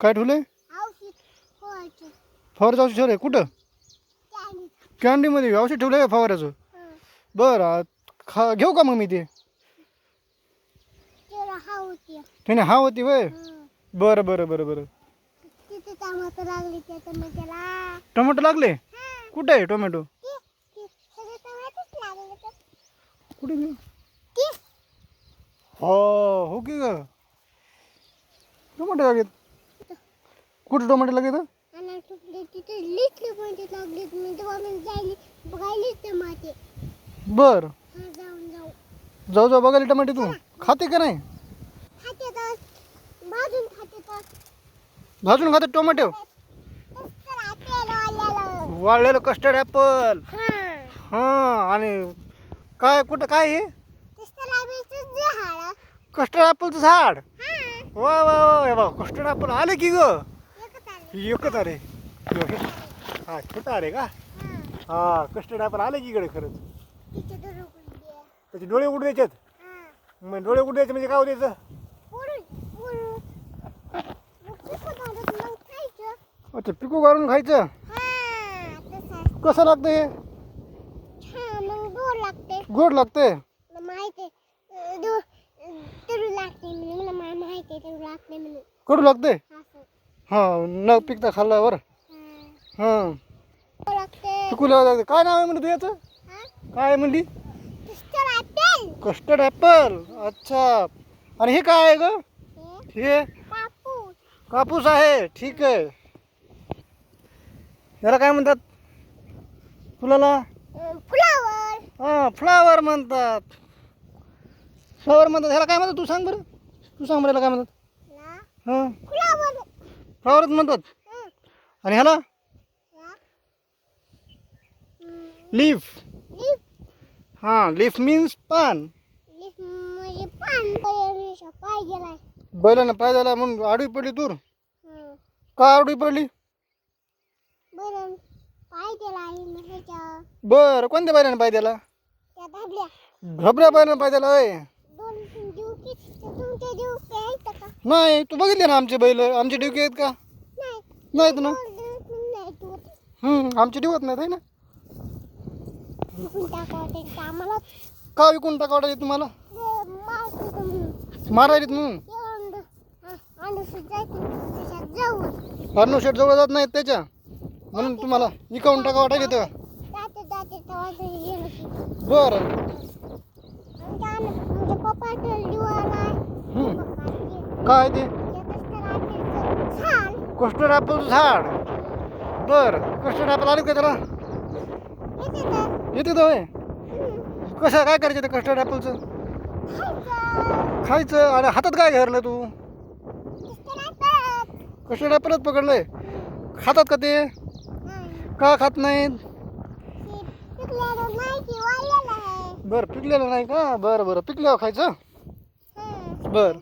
काय औषध फवारचे औषध ठेवलंय? कुठं? त्याने कॅन्डीमध्ये औषध ठेवलंय का फवाराचं. बरं खा घेऊ का मग मी ते? त्याला हा होती. हा. वय. बरं बरं बरं. बरं टोमॅटो लागले कुठे आहे टोमॅटो? कुठे हो हो की ग. टोमॅटो लागेल कुठे टोमॅटो लागेल आणि तुकडे तिथे लिटले पण ते लागले. मी तेव्हा मी जायली बघायली टमाटे बर. हा जाऊन जाऊ जाऊ जाऊ बघायला टमाटे तू. खाते का नाही? खाते तर. भाजून खाते तर. भाजून खाते टोमॅटो? तर आपल्याला वाळलेलं कस्टर्ड ॲपल हा. हां आणि काय कुठं काय हे? तसं लावायचं झाड कस्टर्ड ॲपलचं झाड? हा. वा वा वा हे कस्टर्ड ॲपल आले की ग. आलं एकच हा छोटा अरे का? हा. हा कस्टर्ड ॲपल आले की इकडे खरंच. त्याचे डोळे उघडू द्यायच्यात हा. मग डोळे उघडू द्यायचे म्हणजे काय द्यायचं अच्छा पिकू काढून खायचं. हा कसं लागतं हे? गोड लागते. कडू लागते? हां न पिकता खाल्ल्यावर हा. हां. गोड लागते. काय नाव आहे म्हणलं तू याचं? हा? काय म्हणली? Custard apple. अच्छा. आणि हे काय आहे ग? हे कापूस. आहे. ठीक आहे. याला काय म्हणतात? फुलाला? फ्लावर. हां फ्लावर म्हणतात. फ्लावर म्हणतात. ह्याला काय म्हणतात? तू सांग बरं. तू सांग बरं ह्याला काय म्हणतात? हां. फ्लावरच म्हणतात हं. आणि ह्याला. लीफ लीफ हां लीफ मीन्स पान बैलानं पाय झाला म्हणून आडवी पडली दूर हं. का आडवी पडली बरं कोणत्या बैलानं पाय दिला घबऱ्या बैलानं पाय दिला नाही तू बघितले ना आमचे बैल? आमचे डिवके आहेत का? नाही नाहीत ना? हम्म आमचे डिवत नाहीत आहे ना? आम्हाला का विकून टाकावं तुम्हाला? मारायची तुम्ही म्हणून आणि जवळ जात नाहीत त्याच्या. म्हणून तुम्हाला विकावून टाका वाटायला येतं ते बरं काय ते? कृष्ण कस्टर्ड ॲपलचं झाड. बरं कृष्ण ॲपल आले का त्याला? येते तो होय. कसं काय करायचं ते कस्टर्ड ॲपलचं खायचं. आणि हातात काय घरलं तू? कस्टर्ड ॲपलच पकडलंय. खातात का ते? का खात नाहीत? बरं पिकलेलं नाही का? बरं बरं. पिकल्यावर खायचं? बरं.